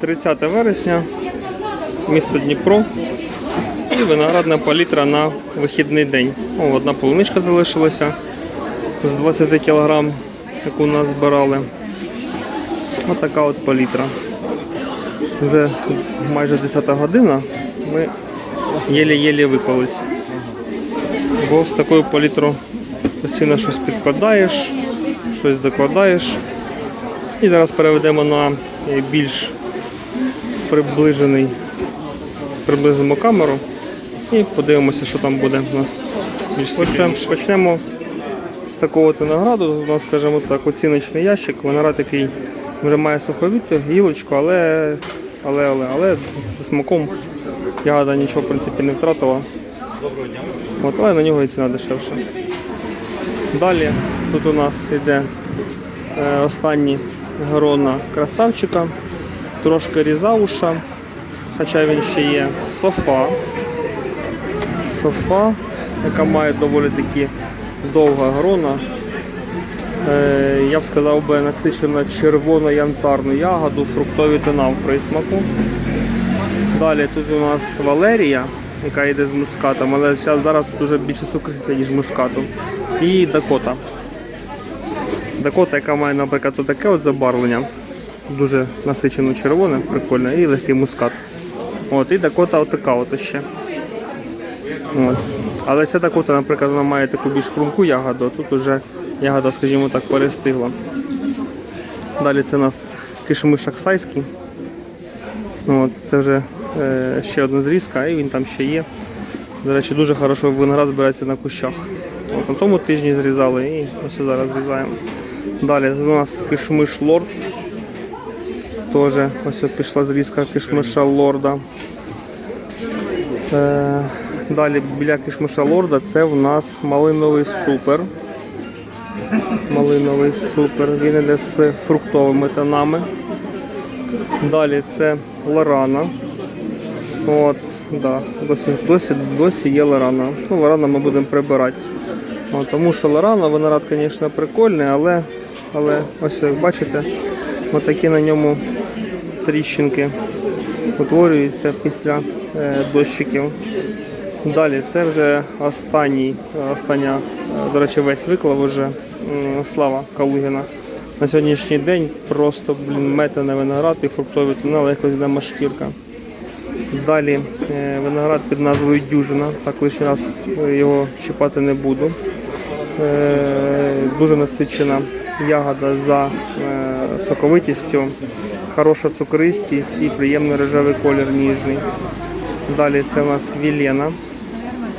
30 вересня, місто Дніпро. І виноградна палітра на вихідний день. О, одна полуничка залишилася з 20 кг, яку нас збирали. Ось така от палітра. Вже майже 10 година. Ми єлі-єлі виклались. Бо з такою палітрою постійно щось підкладаєш, щось докладаєш. І зараз переведемо на е, більш приближений, приблизимо камеру і подивимося, що там буде у нас почнемо, почнемо з такого винограду. У нас, скажімо так, оціночний ящик. Виноград який вже має суховіту, гілочку, але, але, але, але з смаком ягода нічого в принципі не втратила. От, але на нього і ціна дешевша. Далі тут у нас йде е, останні грона красавчика, трошки різауша, хоча він ще є софа. Софа, яка має доволі таки довга грона. Е, я б сказав би насичена червоно-янтарну ягоду, фруктові тона в присмаку. Далі тут у нас Валерія, яка йде з мускатом, але зараз, тут вже більше цукриця, ніж мускату. І Дакота. Дакота, яка має, наприклад, таке от забарвлення. Дуже насичено червоне, прикольне, і легкий мускат. От, і Дакота отака от ще. От. Але ця Дакота, наприклад, вона має таку більш хрумку ягоду, тут вже ягода, скажімо так, перестигла. Далі це у нас кишмиш аксайський. От, це вже е, ще одна зрізка, і він там ще є. До речі, дуже хорошо виноград збирається на кущах. От, на тому тижні зрізали і ось зараз зрізаємо. Далі у нас кишмиш лорд. Теж ось пішла зрізка кишмиша лорда. Е, далі біля кишмиша лорда це в нас малиновий супер. Малиновий супер. Він іде з фруктовими тонами. Далі це Лорана. От, да, досі, досі, досі є Лорана. Ну, Лорана ми будемо прибирати. От, тому що Лорана, виноград, звісно, прикольний, але, але ось як бачите, отакі на ньому тріщинки утворюються після е, дощиків. Далі це вже останній, остання, е, до речі, весь виклав уже Слава Калугіна. На сьогоднішній день просто блін, метане виноград і фруктові тунели, якось йде шкірка. Далі е, виноград під назвою Дюжина, так лише раз його чіпати не буду. Дуже насичена ягода за соковитістю, хороша цукристість і приємний рожевий колір ніжний. Далі це у нас Вілена.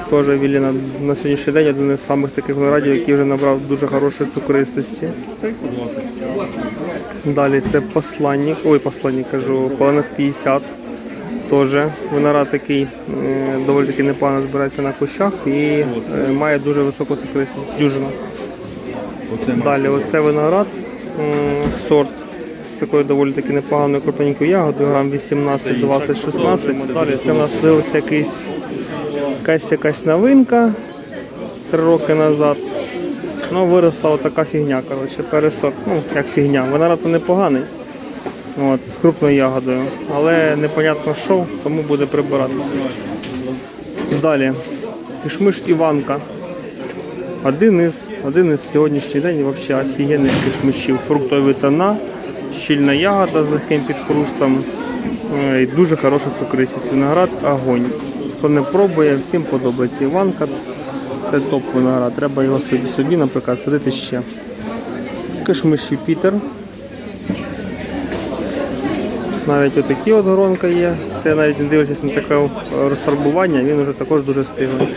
Теж Вілена на сьогоднішній день один із самих таких виноградів, який вже набрав дуже хорошої цукристості. Далі це посланник, ой, посланник кажу, полонез 50. Теж виноград такий е, доволі таки непогано збирається на кущах і е, має дуже високу цукристість. Дюжина. Далі оце виноград, сорт такою доволі таки непоганою крупненькою ягодою, грам 18, 20, 16. Далі це в нас якийсь, якась якась новинка три роки назад. Ну, виросла отака фігня, коротше, пересорт. Ну, як фігня. Виноград непоганий. От, з крупною ягодою. Але непонятно що, тому буде прибиратися. Далі. Кишмиш Іванка. Один із, один із сьогоднішній день взагалі офігенних кишмишів. Фруктові тона, щільна ягода з легким підхрустом. е, І дуже хороша цукристість. Виноград огонь. Хто не пробує, всім подобається Іванка. Це топ виноград. Треба його собі, наприклад, садити ще. Кишмиші Пітер. Навіть отакі от горонка є. Це навіть не дивлячись на таке розфарбування, він вже також дуже стиглий.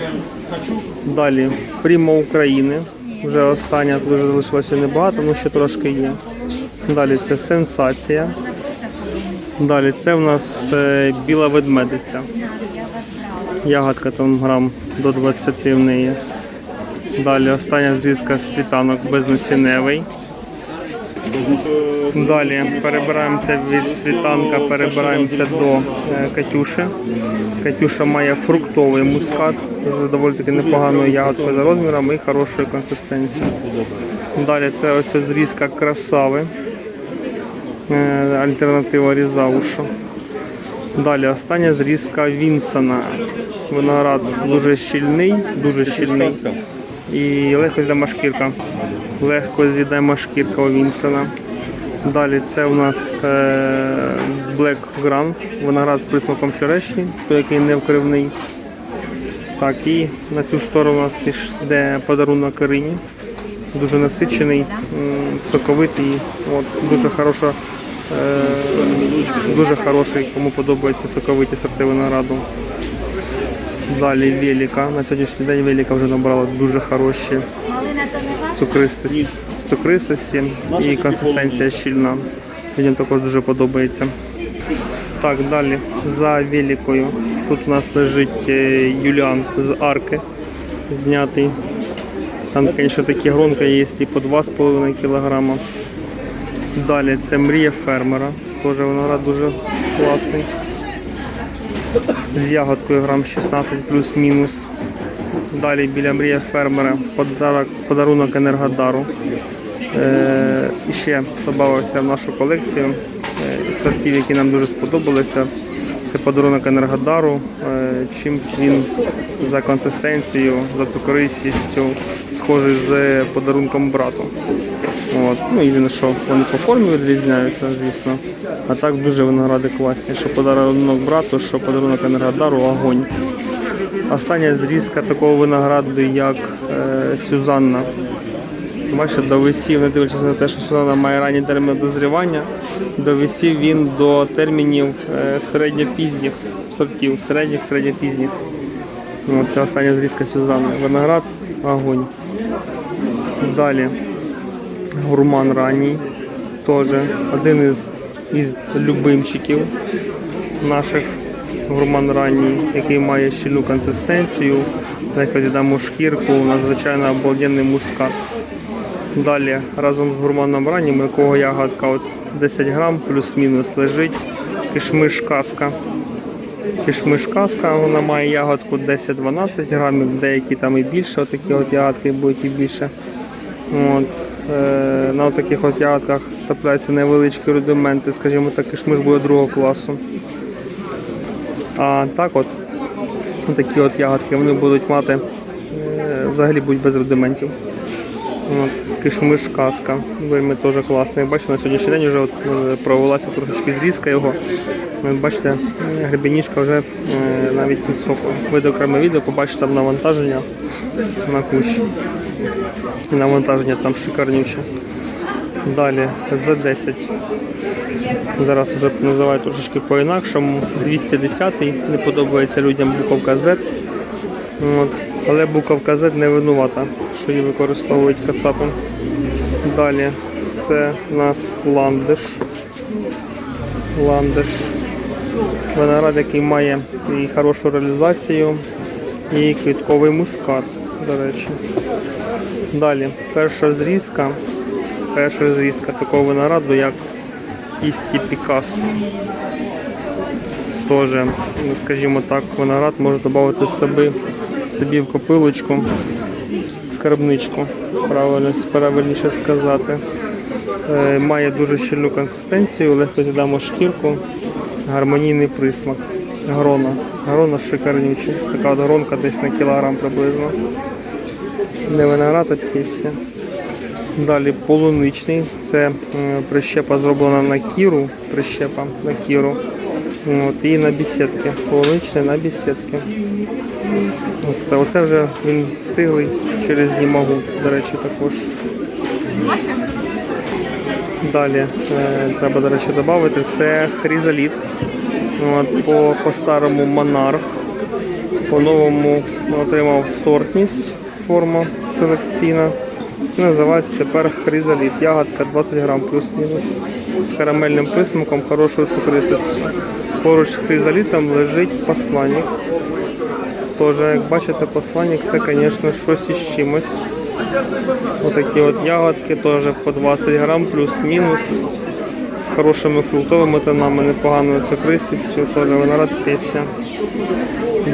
Далі Прімо України. Вже остання, тут вже залишилося небагато, але ще трошки є. Далі це сенсація. Далі це в нас е, біла ведмедиця. Ягодка там грам до 20 в неї. Далі остання зрізка світанок безнасінневий. Далі перебираємося від світанка, перебираємося до е, Катюши. Катюша має фруктовий мускат з доволі таки непоганою ягодкою за розмірами і хорошою консистенцією. Далі це ось зрізка красави. Е, Альтернатива різаушу. Далі остання зрізка Вінсона. Виноград дуже щільний, дуже щільний. І легко з'їдема шкірка. Легко з'їдема шкірка у Вінсона. Далі це у нас Black Grand, виноград з присмаком черешні, той, який не вкривний. Так, і на цю сторону у нас йде подарунок Ірині. Дуже насичений, соковитий, от, дуже хороша, дуже хороший, кому подобається соковиті сорти винограду. Далі Веліка. На сьогоднішній день Веліка вже набрала дуже хороші цукристості, цукристості і консистенція щільна. Людям також дуже подобається. Так, далі за великою. Тут у нас лежить е, Юліан з арки знятий. Там, звісно, такі гронки є і по 2,5 кг. Далі це мрія фермера. Теж виноград дуже класний. З ягодкою грам 16 плюс-мінус. Далі біля мрія фермера подарок, подарунок Енергодару. Е, і ще додався в нашу колекцію е, сортів, які нам дуже сподобалися. Це подарунок Енергодару. Е, чимсь він за консистенцією, за цукристістю схожий з подарунком брату. От. Ну він що, вони по формі відрізняються, звісно. А так дуже виногради класні. Що подарунок брату, що подарунок Енергодару огонь. Остання зрізка такого винограду, як е, Сюзанна. Бачите, довисів, не дивлячись на те, що Сюзанна має ранні терміни дозрівання, довисів він до термінів е, середньопізніх сортів, середніх, середньопізніх. Це остання зрізка Сюзанни. Виноград огонь. Далі гурман ранній. Теж один із, із любимчиків наших гурман ранній, який має щільну консистенцію, легко з'їдамо шкірку, надзвичайно обалденний мускат. Далі разом з гурманом раннім, якого ягодка от 10 грам плюс-мінус лежить кишмиш казка. Кишмиш казка, вона має ягодку 10-12 грамів, деякі там і більше, отакі от ягодки будуть і більше. От. Е, на таких от ягодках трапляються невеличкі рудименти, скажімо так, кишмиш буде другого класу. А так от, такі от ягодки вони будуть мати, е, взагалі будуть без рудиментів. От, кишмиш казка, вельми теж класний. Бачите, на сьогоднішній день вже от, е, провелася трошечки зрізка його. Бачите, е, вже е, навіть підсохла. Ви окреме відео побачите там навантаження на кущ. І навантаження там шикарнюче. Далі Z10. Зараз вже називають трошечки по-інакшому. 210-й не подобається людям буковка Z. От. Але буковка Z не винувата, що її використовують кацапи. Далі це у нас ландиш. Ландиш. Виноград, який має і хорошу реалізацію, і квітковий мускат, до речі. Далі, перша зрізка. Перша зрізка такого винограду, як кісті Пікассо. Теж, скажімо так, виноград може додати собі, собі в копилочку, скарбничку, правильно, правильніше сказати. Е, Має дуже щільну консистенцію, легко з'їдамо шкірку, гармонійний присмак. Грона. Грона шикарнюча. Така от гронка десь на кілограм приблизно. Не виноград, а пісня. Далі полуничний. Це е, прищепа зроблена на кіру. Прищепа на кіру. От, і на бісідки. Полуничний на бісідки. От, оце вже він стиглий через знімагу, до речі, також. Далі е, треба, до речі, додати. Це хризаліт. От, по, по старому монарх. По-новому отримав сортність, форма селекційна. І називається тепер хризаліт. Ягодка 20 грам плюс-мінус. З карамельним присмаком, хорошою цукристістю. Поруч з хризалітом лежить посланник. Теж, як бачите, посланник це, звісно, щось із чимось. Отакі от ягодки теж по 20 грам плюс-мінус. З хорошими фруктовими тонами, непоганою цукристістю, теж виноград пісня.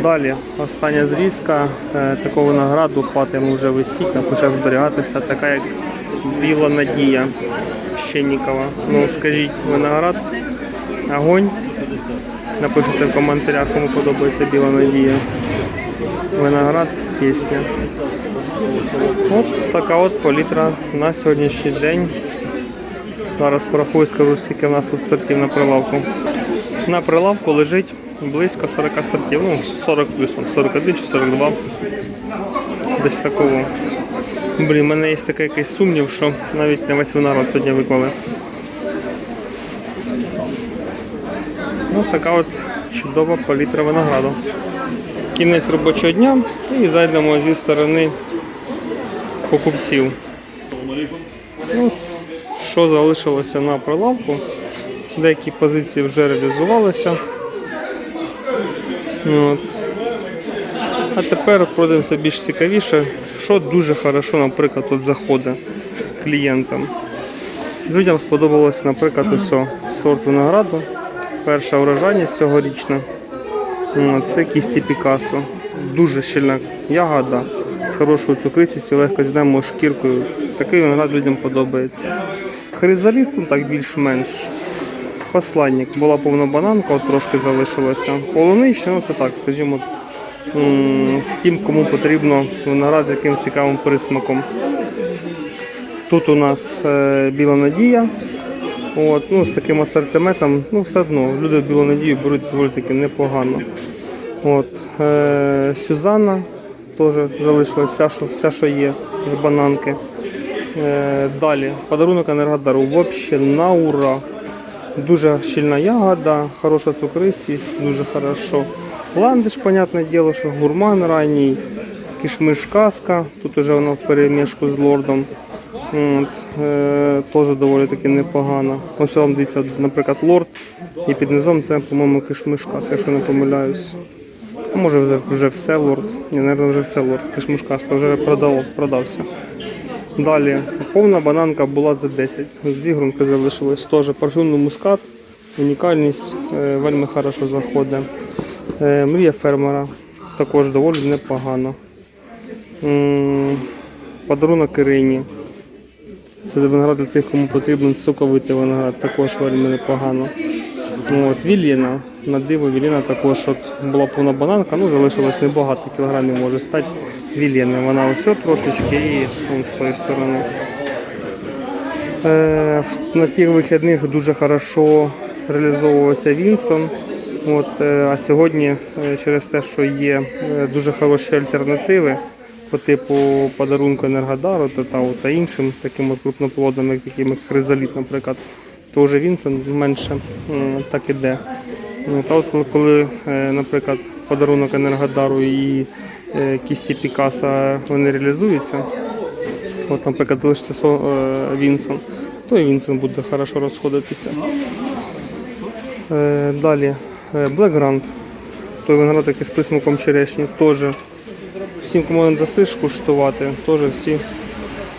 Далі, остання зрізка е, такого винограду, хватить йому вже висіть, почав зберігатися, така як біла надія. Овщинникова. Ну, скажіть, виноград, огонь. Напишіть в коментарях, кому подобається біла надія. Виноград, пісня. От така от палітра на сьогоднішній день. Зараз порахую, скажу, скільки в нас тут сортів на прилавку. На прилавку лежить близько 40 сортів, ну 40 плюс, там 41 чи 42. Десь такого. Блін, в мене є такий якийсь сумнів, що навіть не весь виноград сьогодні виклали. Ось така от чудова палітра винограду. Кінець робочого дня і зайдемо зі сторони покупців. Ну, що залишилося на прилавку? Деякі позиції вже реалізувалися. От. А тепер пройдемося більш цікавіше, що дуже хорошо, наприклад, тут заходить клієнтам. Людям сподобалось, наприклад, ось сорт винограду. Перша урожайність цьогорічна. Це кісті Пікасо. Дуже щільна ягода з хорошою цукристістю, легко з'їдаємо шкіркою. Такий виноград людям подобається. Хризаліт ну, так більш-менш. Посланник була повна бананка, от трошки залишилося. Полуничне, ну це так, скажімо, тим, кому потрібно виноград з якимось цікавим присмаком. Тут у нас е, біла надія. От, ну, з таким асортиментом, ну все одно, люди білу надію беруть доволі таки непогано. От, е, Сюзанна теж залишилася вся, що, все, що є з бананки. Е, далі, подарунок Енергодару взагалі на ура. Дуже щільна ягода, хороша цукристість, дуже хорошо. Ландиш, понятне діло, що гурман ранній, кишмиш казка, тут вже воно в перемішку з лордом. От, е, теж доволі таки непогано. Ось вам дивіться, наприклад, лорд, і під низом це, по-моєму, кишмиш казка, якщо не помиляюсь. Може вже, все лорд. Ні, мабуть, вже все лорд. Кишмиш казка вже продав, продався. Далі повна бананка була за 10. Дві грунки залишилось. Теж парфюмний мускат, унікальність е, вельми хорошо заходить. Е, Мрія фермера також доволі непогано. Подарунок Ірині. Це виноград для тих, кому потрібен соковитий виноград, також вельми непогано. От, Віліна, на диво Віліна також от була повна бананка, ну залишилось небагато, кілограмів може стати Віліни. Вона ось трошечки і вон з тої сторони. Е, на тих вихідних дуже хорошо реалізовувався Вінсон. От, е, а сьогодні е, через те, що є дуже хороші альтернативи по типу подарунку Енергодару та, та, та іншим таким от крупноплодним, як таким Хризаліт, наприклад, то вже Вінсон менше так іде. Ну, Та от коли- наприклад, подарунок Енергодару і кісті Пікаса вони реалізуються, от, наприклад, залишиться со- е, Вінсон, то і Вінсон буде хорошо розходитися. Е, Далі е, Black Grand, той виноград який з присмаком черешні, теж всім, кому не дасиш куштувати, теж всі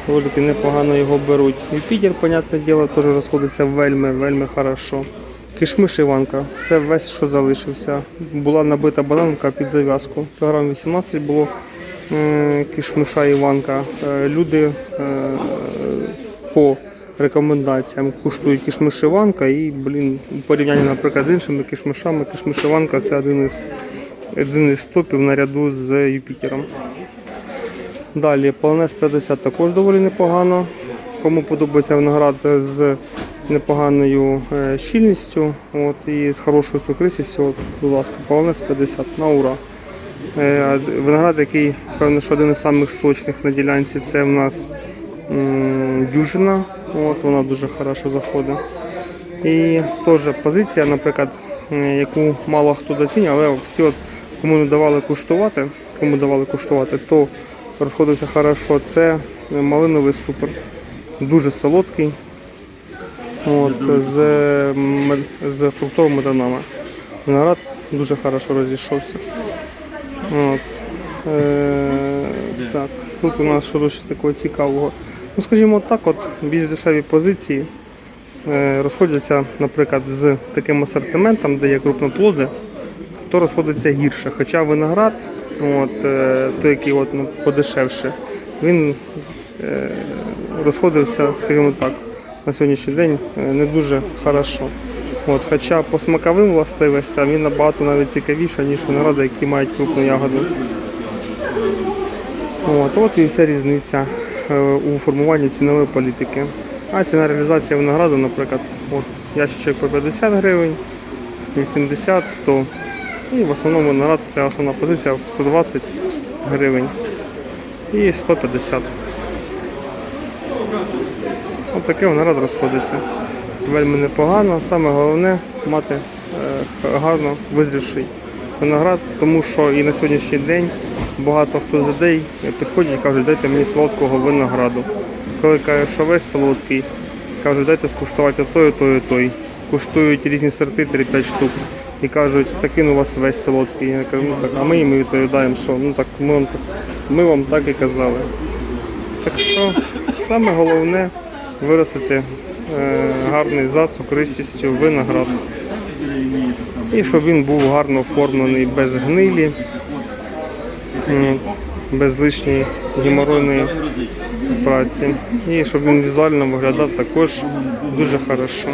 доволі непогано його беруть. Юпітер, понятне діло, теж розходиться вельми, вельми хорошо. Кишмиш Іванка, це весь, що залишився. Була набита бананка під зав'язку. Кілограм 18 було кишмиша Іванка. Е, Люди е, по рекомендаціям куштують кишмиш Іванка і, блін, у порівнянні, наприклад, з іншими кишмишами, кишмиш Іванка це один із, один із топів наряду з Юпітером. Далі Полонез 50 також доволі непогано. Кому подобається виноград з непоганою е, щільністю от, і з хорошою цукристістю, будь ласка, Полонез 50 на ура. Е, Виноград, який, певно, що один із самих сочних на ділянці, це в нас дюжина. От, вона дуже хорошо заходить. І теж позиція, наприклад, яку мало хто доцінює, але всі, от, кому не давали куштувати, кому давали куштувати, то розходився хорошо. Це малиновий супер. Дуже солодкий. От, з, з фруктовими данами. Виноград дуже хорошо розійшовся. От. Е, так, тут у нас що ще такого цікавого. Ну, скажімо так, от більш дешеві позиції е, розходяться, наприклад, з таким асортиментом, де є крупноплоди, то розходиться гірше. Хоча виноград, от, е, той, який от, ну, подешевше, він е, розходився, скажімо так, на сьогоднішній день е, не дуже хорошо. От, хоча по смаковим властивостям він набагато навіть цікавіше, ніж виногради, які мають крупну ягоду. От, от і вся різниця е, у формуванні цінової політики. А ціна реалізації винограду, наприклад, от, ящичок по 50 гривень, 80, 100. І в основному виноград це основна позиція 120 гривень і 150. От таке виноград розходиться. Вельми непогано. Саме головне мати е, гарно визрівший виноград, тому що і на сьогоднішній день багато хто з людей підходять і кажуть, дайте мені солодкого винограду. Коли кажуть, що весь солодкий, кажуть, дайте скуштувати той, той, той. Куштують різні сорти 3-5 штук. І кажуть, так він у вас весь солодкий. Я кажу, ну так, а ми їм відповідаємо, що ну так ми вам так, ми вам так і казали. Так що саме головне виростити е, гарний за цукристістю виноград. І щоб він був гарно оформлений без гнилі, без лишньої геморойної праці. І щоб він візуально виглядав також дуже хорошо.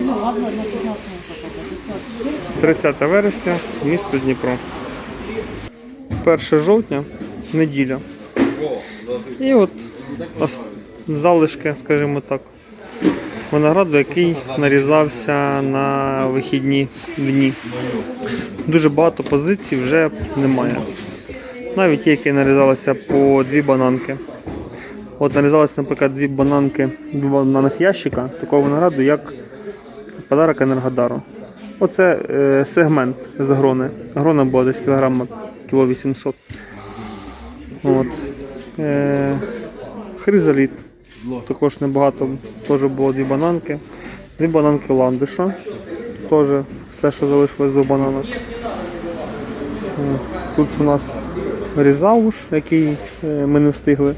Ну ладно, на 15 минут показать. 30 вересня, місто Дніпро. 1 жовтня, неділя. І от залишки, скажімо так, винограду, який нарізався на вихідні дні. Дуже багато позицій вже немає. Навіть є, які нарізалися по дві бананки. От нарізалися, наприклад, дві бананки, два бананих ящика такого винограду, як подарок Енергодару. Оце е, сегмент з грони. Грона була десь кілограма кіло 800. От. Е, хризаліт. Також небагато, теж було дві бананки. Дві бананки ландиша. Теж все, що залишилось до бананок. Е, Тут у нас різауш, який е, ми не встигли,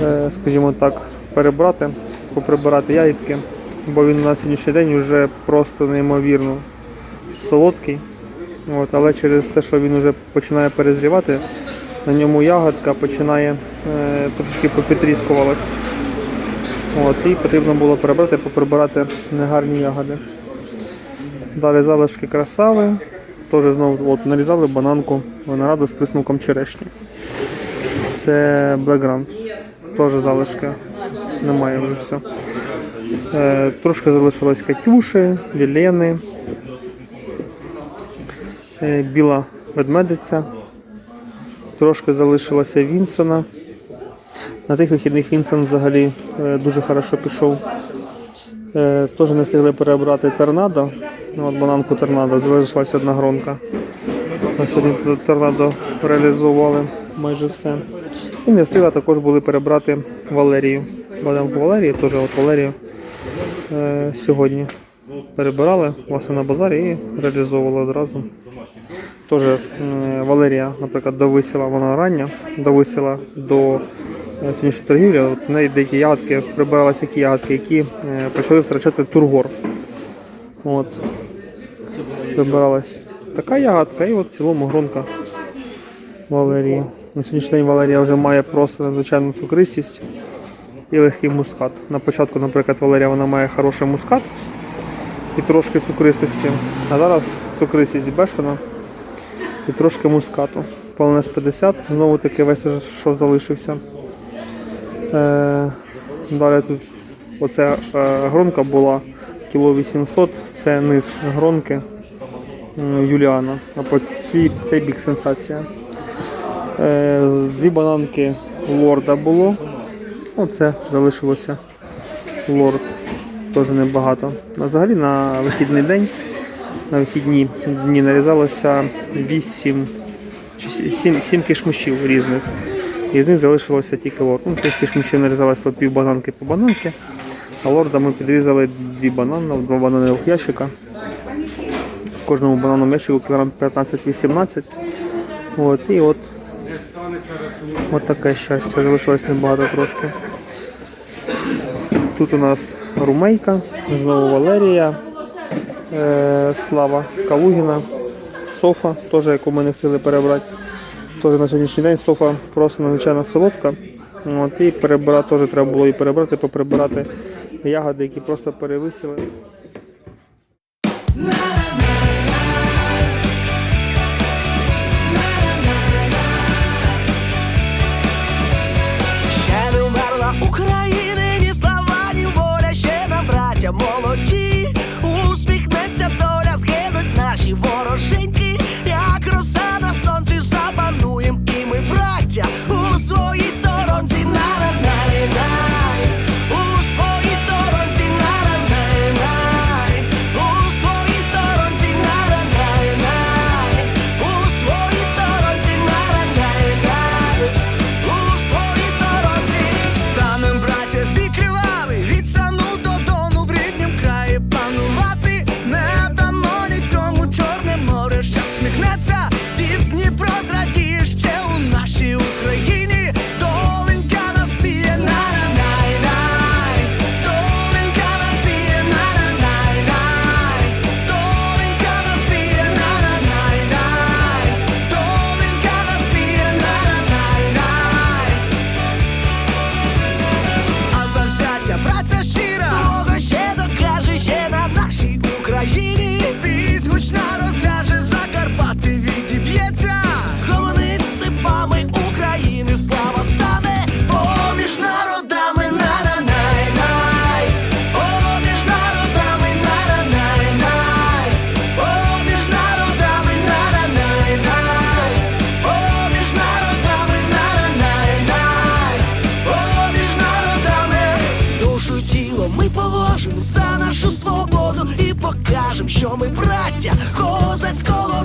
е, скажімо так, перебрати, поприбирати ягідки, бо він на сьогоднішній день вже просто неймовірно солодкий. От, але через те, що він вже починає перезрівати, на ньому ягодка починає е, трошки попітріскувалась. От, і потрібно було перебрати, поприбирати негарні ягоди. Далі залишки красави. Теж знову от, нарізали бананку винограду з присмаком черешні. Це Black Grand. Теж залишки. Немає вже все. Е, трошки залишилось Катюші, Вілени, е, біла ведмедиця. Трошки залишилося Вінсона. На тих вихідних Вінсон взагалі е, дуже хорошо пішов. Е, Теж не встигли перебрати торнадо. Ну, От бананку торнадо, залишилася одна гронка. На сьогодні торнадо реалізували майже все. І не встигли також були перебрати Валерію. Бананку Валерії, теж от Валерію е, сьогодні перебирали власне на базарі і реалізовували одразу. Теж е, Валерія, наприклад, довисила вона рання, довисила до е, сьогоднішньої торгівлі. От в неї деякі ягодки прибиралися які ягодки, які е, почали втрачати тургор. От. Вибиралась така ягодка і от в цілому гронка Валерії. На сьогоднішній день Валерія вже має просто надзвичайну цукристість і легкий мускат. На початку, наприклад, Валерія вона має хороший мускат і трошки цукристості. А зараз цукристість бешена і трошки мускату. Полонез 50, знову таки весь, що залишився. Е, далі тут оця е, гронка була кіло 800, це низ гронки Юліана, а по цій, цей бік сенсація. Е, дві бананки лорда було. Оце залишилося лорд. Теж небагато. А взагалі на вихідний день, на вихідні дні нарізалося 8 чи 7, 7 кишмишів різних. І з них залишилося тільки лорд. Ну, тих кишмишів нарізалось по пів бананки по бананки. А лорда ми підрізали дві банани, два бананових ящика. В кожному банановому ящику кілограм 15-18. От, і от, от таке щастя. Залишилось небагато трошки. Тут у нас румейка, знову Валерія, Слава Калугіна, Софа, теж яку ми не встигли перебрати. Теж на сьогоднішній день Софа просто надзвичайно солодка. От, і перебирати теж треба було і перебрати, поприбирати ягоди, які просто перевисили. Положим за